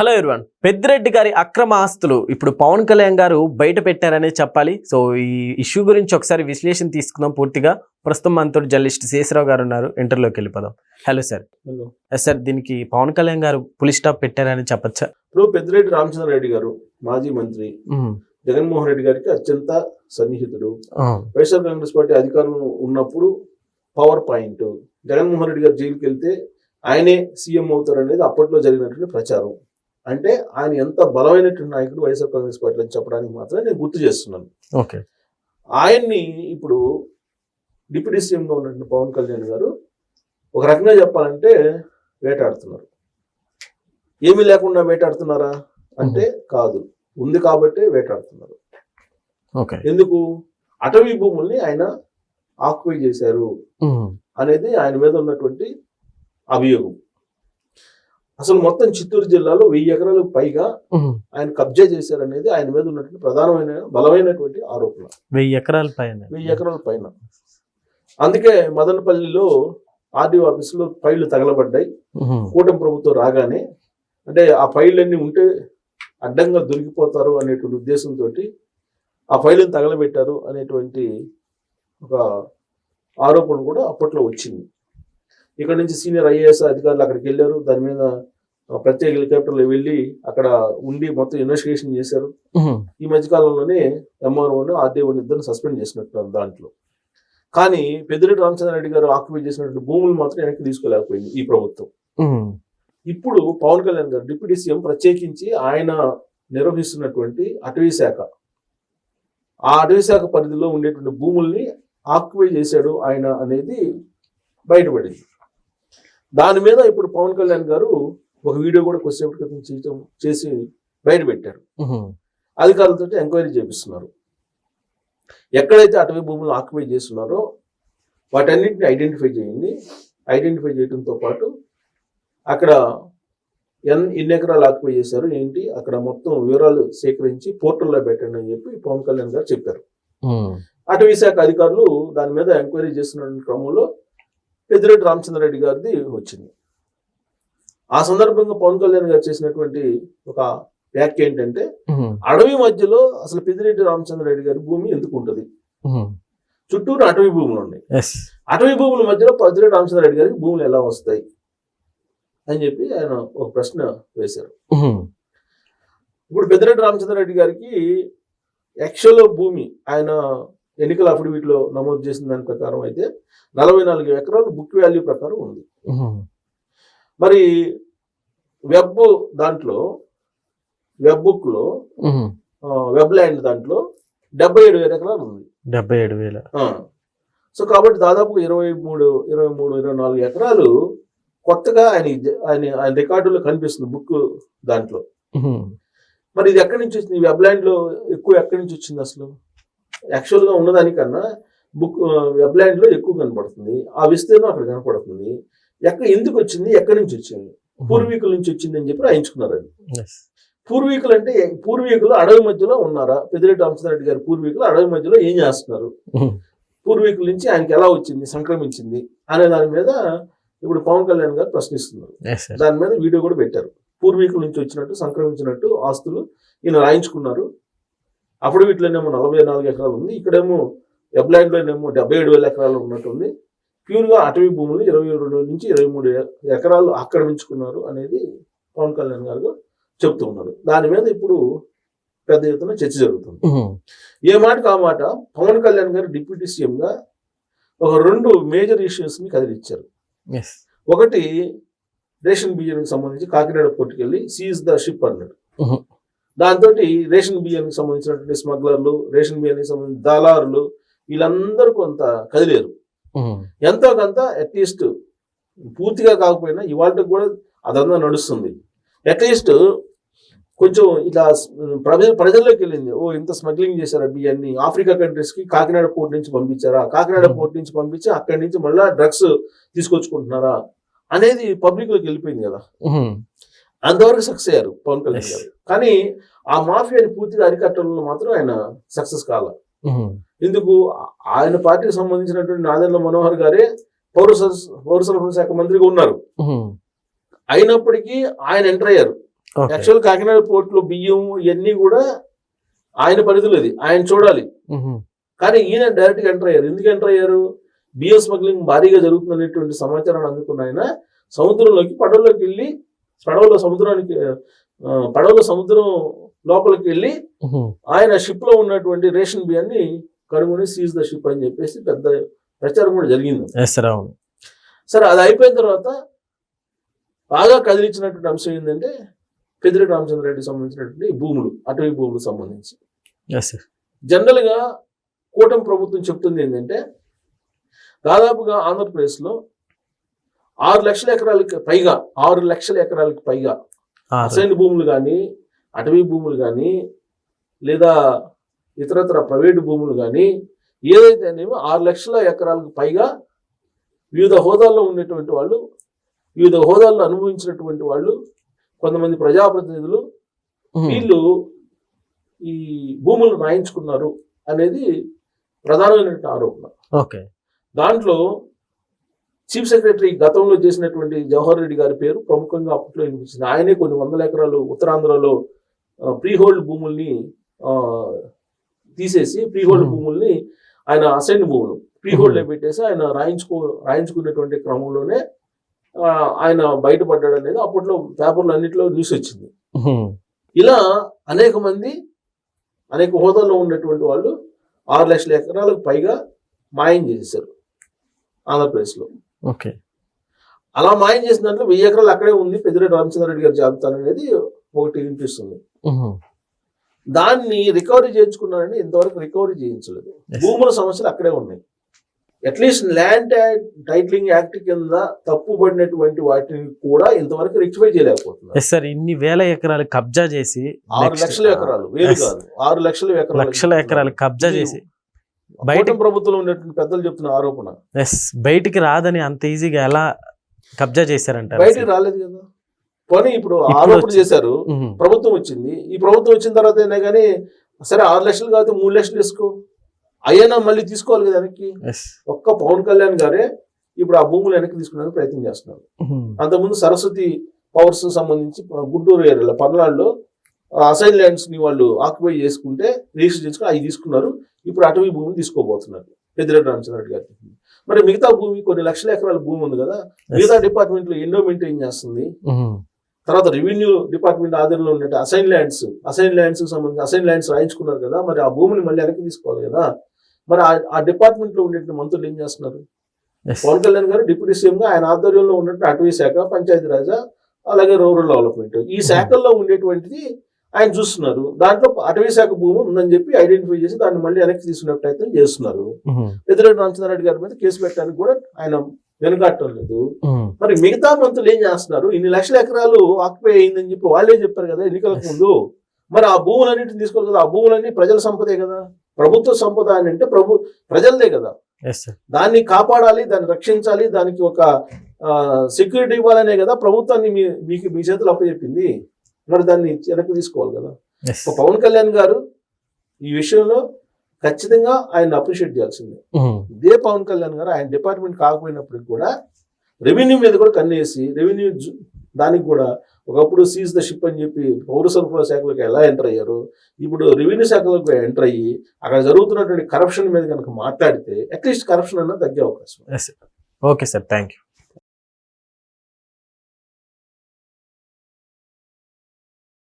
Hello Erwan Peddireddy గారి అక్రమ ఆస్తులు ఇప్పుడు పవన్ కళ్యాణ్ గారు బయట పెట్టారనే చెప్పాలి. సో ఈ ఇష్యూ గురించి ఒకసారి విశ్లేషణ తీసుకుందాం పూర్తిగా. ప్రస్తుతం మనతో జర్నలిస్ట్ శేషరావు గారు ఉన్నారు. ఇంటర్లోకి వెళ్ళిపోదాం. Hello sir. Hello. Yes sir దీనికి పవన్ కళ్యాణ్ గారు పులి స్టాప్ పెట్టారని చెప్పచ్చా? ఇప్పుడు పెద్దిరెడ్డి రామచంద్రారెడ్డి గారు మాజీ మంత్రి జగన్మోహన్ రెడ్డి గారికి అత్యంత సన్నిహితుడు. వైఎస్ఆర్ కాంగ్రెస్ పార్టీ అధికారంలో ఉన్నప్పుడు పవర్ పాయింట్. జగన్మోహన్ రెడ్డి గారు జైలుకి వెళ్తే ఆయనే సీఎం అవుతారు అనేది అప్పట్లో జరిగినటువంటి ప్రచారం. అంటే ఆయన ఎంత బలమైనటువంటి నాయకుడు వైఎస్ఆర్ కాంగ్రెస్ పార్టీ అని చెప్పడానికి మాత్రమే నేను గుర్తు చేస్తున్నాను. ఓకే. ఆయన్ని ఇప్పుడు డిప్యూటీ సీఎంగా ఉన్నటువంటి పవన్ కళ్యాణ్ గారు ఒక రకంగా చెప్పాలంటే వేటాడుతున్నారు. ఏమీ లేకుండా వేటాడుతున్నారా? అంటే కాదు. ఉంది కాబట్టే వేటాడుతున్నారు. ఓకే. ఎందుకు? అటవీ భూముల్ని ఆయన ఆక్యుపై చేశారు అనేది ఆయన మీద ఉన్నటువంటి అభియోగం. అసలు మొత్తం చిత్తూరు జిల్లాలో వెయ్యి ఎకరాలకు పైగా ఆయన కబ్జా చేశారనేది ఆయన మీద ఉన్నటువంటి ప్రధానమైన బలమైనటువంటి ఆరోపణ. వెయ్యి ఎకరాల పైన. వెయ్యి ఎకరాల పైన. అందుకే మదనపల్లిలో ఆర్డీఓ ఆఫీసులో ఫైళ్ళు తగలబడ్డాయి. కూటమి ప్రభుత్వం రాగానే అంటే ఆ ఫైళ్ళన్నీ ఉంటే అడ్డంగా దొరికిపోతారు అనేటువంటి ఉద్దేశంతో ఆ ఫైళ్ళని తగలబెట్టారు అనేటువంటి ఒక ఆరోపణ కూడా అప్పట్లో వచ్చింది. ఇక్కడ నుంచి సీనియర్ ఐఏఎస్ అధికారులు అక్కడికి వెళ్ళారు. దాని మీద ప్రత్యేక హెలికాప్టర్లో వెళ్ళి అక్కడ ఉండి మొత్తం ఇన్వెస్టిగేషన్ చేశారు. ఈ మధ్యకాలంలోనే ఎంఆర్ఓను ఆర్డీఓని ఇద్దరు సస్పెండ్ చేసినట్టున్నారు దాంట్లో. కానీ పెద్దిరెడ్డి రామచంద్రారెడ్డి గారు ఆక్యుపై చేసినటువంటి భూములు మాత్రం వెనక్కి తీసుకోలేకపోయింది ఈ ప్రభుత్వం. ఇప్పుడు పవన్ కళ్యాణ్ గారు డిప్యూటీ సీఎం ప్రత్యేకించి ఆయన నిర్వహిస్తున్నటువంటి అటవీ శాఖ. ఆ అటవీ శాఖ పరిధిలో ఉండేటువంటి భూముల్ని ఆక్యుపై చేశాడు ఆయన అనేది బయటపడింది. దాని మీద ఇప్పుడు పవన్ కళ్యాణ్ గారు ఒక వీడియో కూడా కొద్దిసేపటి క్రితం చేయటం చేసి బయట పెట్టారు. అధికారులతో ఎంక్వైరీ చేపిస్తున్నారు. ఎక్కడైతే అటవీ భూములు ఆక్యుపై చేస్తున్నారో వాటన్నిటిని ఐడెంటిఫై చేయండి. ఐడెంటిఫై చేయడంతో పాటు అక్కడ ఎన్ ఎన్ని ఎకరాలు ఆక్యుపై చేశారు ఏంటి అక్కడ మొత్తం వివరాలు సేకరించి పోర్టల్లో పెట్టండి అని చెప్పి పవన్ కళ్యాణ్ గారు చెప్పారు. అటవీ శాఖ అధికారులు దాని మీద ఎంక్వైరీ చేస్తున్న క్రమంలో పెద్దిరెడ్డి రామచంద్రరెడ్డి గారిది వచ్చింది. ఆ సందర్భంగా పవన్ కళ్యాణ్ గారు చేసినటువంటి ఒక వ్యాఖ్య ఏంటంటే అడవి మధ్యలో అసలు పెద్దిరెడ్డి రామచంద్రరెడ్డి గారి భూమి ఎందుకు ఉంటుంది? చుట్టూరు అటవీ భూములు ఉన్నాయి. అటవీ భూముల మధ్యలో పెద్దిరెడ్డి రామచంద్రరెడ్డి గారికి భూములు ఎలా వస్తాయి? అని చెప్పి ఆయన ఒక ప్రశ్న వేశారు. ఇప్పుడు పెద్దిరెడ్డి రామచంద్రరెడ్డి గారికి యాక్చువల్ భూమి ఆయన ఎన్నికల అఫిడవిట్లో నమోదు చేసిన దాని ప్రకారం అయితే నలభై నాలుగు ఎకరాలు బుక్ వాల్యూ ప్రకారం ఉంది. మరి వెబ్ దాంట్లో వెబ్ బుక్లో వెబ్ ల్యాండ్ దాంట్లో డెబ్బై ఏడు వేల ఎకరాలు ఉంది. డెబ్బై ఏడు వేల. సో కాబట్టి దాదాపు ఇరవై మూడు ఇరవై మూడు ఇరవై నాలుగు ఎకరాలు కొత్తగా ఆయన ఆయన ఆయన రికార్డులో కనిపిస్తుంది బుక్ దాంట్లో. మరి ఇది ఎక్కడి నుంచి వచ్చింది? వెబ్లాండ్లో ఎక్కువ ఎక్కడి నుంచి వచ్చింది అసలు? యాక్చువల్గా ఉన్నదానికన్నా బుక్ వెబ్లాండ్లో ఎక్కువ కనపడుతుంది. ఆ విస్తీర్ణం అక్కడ కనపడుతుంది. ఎక్కడ ఎందుకు వచ్చింది? ఎక్కడి నుంచి వచ్చింది? పూర్వీకుల నుంచి వచ్చింది అని చెప్పి రాయించుకున్నారు అది. పూర్వీకులు అంటే పూర్వీకులు అడవి మధ్యలో ఉన్నారా? పెద్దిరెడ్డి రామచంద్రరెడ్డి గారి పూర్వీకులు అడవి మధ్యలో ఏం చేస్తున్నారు? పూర్వీకుల నుంచి ఆయనకి ఎలా వచ్చింది? సంక్రమించింది? అనే దాని మీద ఇప్పుడు పవన్ కళ్యాణ్ గారు ప్రశ్నిస్తున్నారు. దాని మీద వీడియో కూడా పెట్టారు. పూర్వీకుల నుంచి వచ్చినట్టు సంక్రమించినట్టు ఆస్తులు ఈయన రాయించుకున్నారు. అప్పుడు వీటిలోనేమో నలభై నాలుగు ఎకరాలు ఉంది. ఇక్కడేమో వెబ్లాండ్లోనేమో డెబ్బై ఏడు వేల ఎకరాలు ఉన్నట్టుంది ప్యూర్గా అటవీ భూములు ఇరవై రెండు నుంచి ఇరవై మూడు ఎకరాలు ఆక్రమించుకున్నారు అనేది పవన్ కళ్యాణ్ గారు చెప్తూ ఉన్నారు. దాని మీద ఇప్పుడు పెద్ద ఎత్తున చర్చ జరుగుతుంది. ఏ మాటకు ఆ మాట? పవన్ కళ్యాణ్ గారు డిప్యూటీ సీఎంగా ఒక రెండు మేజర్ ఇష్యూస్ని కదిలిచ్చారు. ఎస్ ఒకటి రేషన్ బియ్యానికి సంబంధించి కాకినాడ పోర్టుకి వెళ్ళి సీజ్ ద షిప్ అన్నాడు. దాంతో రేషన్ బియ్యానికి సంబంధించినటువంటి స్మగ్లర్లు రేషన్ బియ్యానికి సంబంధించిన దళారులు వీళ్ళందరూ కొంత కదిలేరు. ఎంతో కొంత అట్లీస్ట్ పూర్తిగా కాకపోయినా ఇవాళకి కూడా అదంతా నడుస్తుంది. అట్లీస్ట్ కొంచెం ఇట్లా ప్రజ ప్రజల్లోకి వెళ్ళింది. ఓ ఇంత స్మగ్లింగ్ చేశారా బియ్యాన్ని ఆఫ్రికా కంట్రీస్కి కాకినాడ పోర్ట్ నుంచి పంపించారా? కాకినాడ. పోర్ట్ నుంచి పంపించి అక్కడి నుంచి మళ్ళా డ్రగ్స్ తీసుకొచ్చుకుంటున్నారా? అనేది పబ్లిక్లోకి వెళ్ళిపోయింది కదా. అంతవరకు సక్సెస్ అయ్యారు పవన్ కళ్యాణ్. గారు. కానీ ఆ మాఫియాని పూర్తిగా అరికట్టడంలో మాత్రం ఆయన సక్సెస్ కాల. ఆ- ఆయన పార్టీకి సంబంధించినటువంటి నాదెండ్ల మనోహర్ గారే పౌర పౌర సరఫరా శాఖ మంత్రిగా ఉన్నారు. అయినప్పటికీ ఆయన ఎంటర్ అయ్యారు. యాక్చువల్ కాకినాడ పోర్టులో బియ్యం ఇవన్నీ కూడా ఆయన పరిధిలో ఇది ఆయన చూడాలి. కానీ ఈయన డైరెక్ట్గా ఎంటర్ అయ్యారు. ఎందుకు ఎంటర్ అయ్యారు? బియ్యం స్మగ్లింగ్ భారీగా జరుగుతుందనేటువంటి సమాచారాన్ని అందుకున్న ఆయన సముద్రంలోకి పడవలోకి వెళ్ళి పడవలో సముద్రానికి పడవలో సముద్రం లోపలికి వెళ్ళి. ఆయన షిప్లో ఉన్నటువంటి రేషన్ బియ్యాన్ని కనుగొని సీజ్ ద షిప్ అని చెప్పేసి పెద్ద ప్రచారం కూడా జరిగింది. సార్ అది అయిపోయిన తర్వాత బాగా కదిలించినటువంటి అంశం ఏంటంటే పెద్దిరెడ్డి రామచంద్రరెడ్డికి సంబంధించినటువంటి భూములు అటవీ భూములకు సంబంధించి. Yes sir. జనరల్గా కూటమి ప్రభుత్వం చెప్తుంది ఏంటంటే దాదాపుగా ఆంధ్రప్రదేశ్లో ఆరు లక్షల ఎకరాలకి పైగా ఆరు లక్షల ఎకరాలకి పైగా. అసైన్ భూములు కానీ అటవీ భూములు కానీ లేదా ఇతరత్ర ప్రైవేటు భూములు కానీ ఏదైతేనేమో ఆరు లక్షల ఎకరాలకు పైగా వివిధ హోదాల్లో ఉండేటువంటి వాళ్ళు వివిధ హోదాల్లో అనుభవించినటువంటి వాళ్ళు కొంతమంది ప్రజాప్రతినిధులు. వీళ్ళు ఈ భూములు రాయించుకున్నారు అనేది ప్రధానమైనటువంటి ఆరోపణ. ఓకే. దాంట్లో చీఫ్ సెక్రటరీ గతంలో చేసినటువంటి జవహర్ రెడ్డి గారి పేరు ప్రముఖంగా అప్పట్లో వినిపించింది. ఆయనే కొన్ని వందల ఎకరాలు ఉత్తరాంధ్రలో ప్రీ హోల్డ్ భూముల్ని తీసేసి ప్రీ హోల్డ్. భూముల్ని ఆయన అసైన్ భూములు ప్రీ హోల్డ్ Hmm. పెట్టేసి ఆయన రాయించుకో రాయించుకునేటువంటి క్రమంలోనే ఆయన బయటపడ్డాడు అనేది అప్పట్లో పేపర్లు అన్నింటిలో న్యూస్ వచ్చింది. ఇలా అనేక మంది అనేక హోదాల్లో ఉన్నటువంటి వాళ్ళు ఆరు లక్షల ఎకరాలకు పైగా మాయం చేశారు ఆంధ్రప్రదేశ్లో ఓకే అలా మాయం చేసిన దాంట్లో వెయ్యి ఎకరాలు అక్కడే ఉంది పెద్దిరెడ్డి రామచంద్రరెడ్డి గారి జాబితా అనేది ఒకటి వినిపిస్తుంది. దాన్ని రికవరీ చేయించుకున్నారని ఇంతవరకు రికవరీ చేయించలేదు. భూముల సమస్యలు అక్కడే ఉన్నాయి. అట్లీస్ట్ ల్యాండ్ టైటిలింగ్ యాక్ట్ కింద తప్పుబడినటువంటి వాటిని కూడా ఇంతవరకు రిక్టిఫై చేయలేకపోతున్నారు. సార్ ఇన్ని వేల ఎకరాలు కబ్జా చేసి ఆరు లక్షల ఎకరాలు వేలు. కాదు ఆరు లక్షల ఎకరాలు లక్షల ఎకరాలు కబ్జా చేసి బయట కూటమి ప్రభుత్వంలో ఉన్నటువంటి పెద్దలు చెప్తున్న ఆరోపణ. ఎస్ బయటికి రాదని అంత ఈజీగా ఎలా కబ్జా చేశారంటారు? బయటికి రాలేదు కదా. పోనీ ఇప్పుడు ఆరోపణ చేశారు. ప్రభుత్వం వచ్చింది. ఈ ప్రభుత్వం వచ్చిన తర్వాత అయినా కానీ సరే ఆరు లక్షలు కాదు మూడు లక్షలు తీసుకో. అయ్యనా మళ్ళీ తీసుకోవాలి కదా వెనక్కి. ఒక్క పవన్ కళ్యాణ్ గారే ఇప్పుడు ఆ భూములు వెనక్కి తీసుకునే ప్రయత్నం చేస్తున్నారు. అంతకుముందు సరస్వతి పవర్స్ సంబంధించి గుంటూరు ఏరియాలో పర్నాడులో అసైన్ ల్యాండ్స్ని వాళ్ళు ఆక్యుపై చేసుకుంటే రిజిస్టర్ చేసుకుని అవి తీసుకున్నారు. ఇప్పుడు అటవీ భూమిని తీసుకోబోతున్నారు. పెద్దిరెడ్డి రామచంద్రరెడ్డి గారి మరి మిగతా భూమి కొన్ని లక్షల ఎకరాల భూమి ఉంది కదా. మిగతా డిపార్ట్మెంట్లో ఎన్నో మెయింటైన్ చేస్తుంది. తర్వాత రెవెన్యూ డిపార్ట్మెంట్ ఆధ్వర్యంలో ఉన్నట్టు అసైన్ ల్యాండ్స్ అసైన్ ల్యాండ్స్ సంబంధించి అసైన్ ల్యాండ్స్ రాయించుకున్నారు కదా మరి ఆ భూమిని మళ్ళీ వెనక్కి తీసుకోవాలి కదా. మరి ఆ- డిపార్ట్మెంట్లో ఉండే మంత్రులు ఏం చేస్తున్నారు? పవన్ కళ్యాణ్ గారు డిప్యూటీ సీఎం గా ఆయన ఆధ్వర్యంలో ఉన్నట్టు అటవీ శాఖ పంచాయతీరాజ్ అలాగే రూరల్ డెవలప్మెంట్ ఈ శాఖల్లో ఉండేటువంటిది ఆయన చూస్తున్నారు. దాంట్లో అటవీ శాఖ భూమి ఉందని చెప్పి ఐడెంటిఫై చేసి దాన్ని మళ్ళీ వెనక్కి తీసుకునే ప్రయత్నం చేస్తున్నారు. మ్మ్. పెద్దిరెడ్డి రామచంద్రరెడ్డి గారి మీద కేసు పెట్టడానికి కూడా ఆయన వెనుకాడటం లేదు. మరి మిగతా మంత్రులు ఏం చేస్తున్నారు? ఇన్ని లక్షల ఎకరాలు ఆక్యుపై అయిందని చెప్పి వాళ్ళే చెప్పారు కదా ఎన్నికలకు ముందు. మరి ఆ భూములన్నింటిని తీసుకోవాలి కదా. ఆ భూములన్నీ ప్రజల సంపదే కదా. ప్రభుత్వ సంపద అని అంటే ప్రభు ప్రజలదే కదా. దాన్ని కాపాడాలి దాన్ని రక్షించాలి దానికి ఒక సెక్యూరిటీ ఇవ్వాలనే కదా ప్రభుత్వాన్ని మీ మీకు మీ చేతులు అప్పచెప్పింది. మరి దాన్ని వెనక్కి తీసుకోవాలి కదా. పవన్ కళ్యాణ్ గారు ఈ విషయంలో ఖచ్చితంగా ఆయన అప్రిషియేట్ చేయాల్సిందే. ఇదే పవన్ కళ్యాణ్ గారు ఆయన డిపార్ట్మెంట్ కాకపోయినప్పటికి కూడా రెవెన్యూ మీద కూడా కన్నేసి రెవెన్యూ దానికి కూడా ఒకప్పుడు సీజ్ ద షిప్ అని చెప్పి పౌర సరఫరా శాఖలోకి ఎలా ఎంటర్ అయ్యారు ఇప్పుడు రెవెన్యూ శాఖలోకి ఎంటర్ అయ్యి అక్కడ జరుగుతున్నటువంటి కరప్షన్ మీద కనుక మాట్లాడితే అట్లీస్ట్ కరప్షన్ అన్న తగ్గే అవకాశం. Okay sir thank you